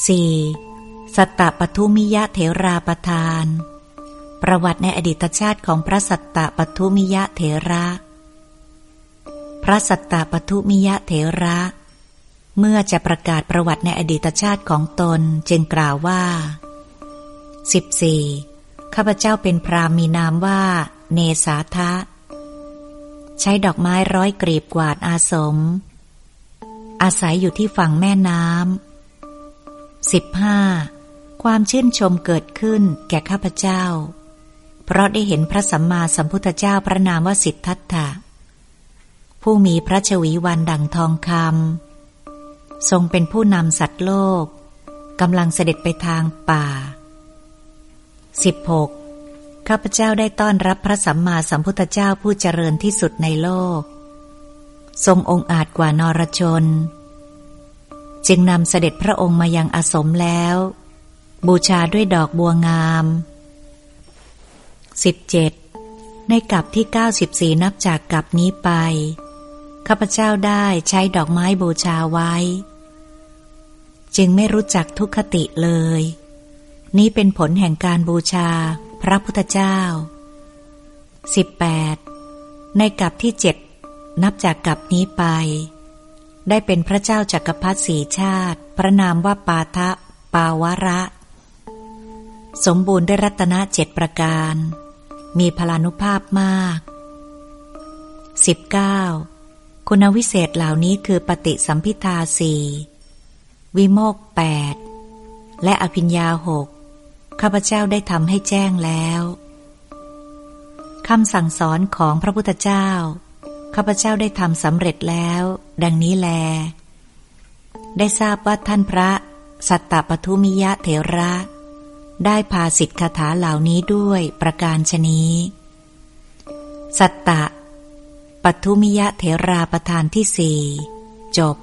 4. สัตตปทุมิยะเถราประทาน ประวัติในอดีตชาติของพระสัตตปทุมิยะเถระ พระสัตตปทุมิยะเถระ เมื่อจะประกาศประวัติในอดีตชาติของตนจึงกล่าวว่า 14. ข้าพเจ้าเป็นพรามมีนามว่า เนสาทะ ใช้ดอกไม้ร้อยกรีบกวาดอาสม อาศัยอยู่ที่ฝั่งแม่น้ำ 15. ความชื่นชมเกิดขึ้นแก่ข้าพเจ้า เพราะได้เห็นพระสัมมาสัมพุทธเจ้าพระนามว่าสิทธัตถะ ผู้มีพระชวีวันดังทองคำทรงเป็นผู้นำสัตว์โลกกำลังเสด็จไปทางป่า 16. ข้าพเจ้าได้ต้อนรับพระสัมมาสัมพุทธเจ้าผู้เจริญที่สุดในโลก ทรงองค์อาจกว่านรชน จึงนำเสด็จพระองค์มายังอาสมแล้ว บูชาด้วยดอกบัวงาม 17. ในกลับที่ 94 นับจากกลับนี้ไป ข้าพเจ้าได้ใช้ดอกไม้บูชาไว้ จึงไม่รู้จักทุกขติเลย นี้เป็นผลแห่งการบูชาพระพุทธเจ้า 18. ในกลับที่เจ็ดนับจากกลับนี้ไป ได้เป็นพระเจ้าจักรพรรดิสีชาติ พระนามว่าปาทะปาวระ สมบูรณ์ด้วยรัตนเจ็ดประการ มีพลานุภาพมาก 19. คุณวิเศษเหล่านี้คือปฏิสัมพิทาสี่วิโมกแปดและอภิญญาหกข้าพเจ้าได้ทำให้แจ้งแล้วคำสั่งสอนของพระพุทธเจ้า ข้าพเจ้าได้ทำสำเร็จแล้ว ดังนี้แล ได้ทราบว่าท่านพระสัตตปทุมิยะเถระ ได้พาสิทธิคาถาเหล่านี้ด้วยประการชนีสัตตะปทุมิยะเถราประธานที่สี่จบ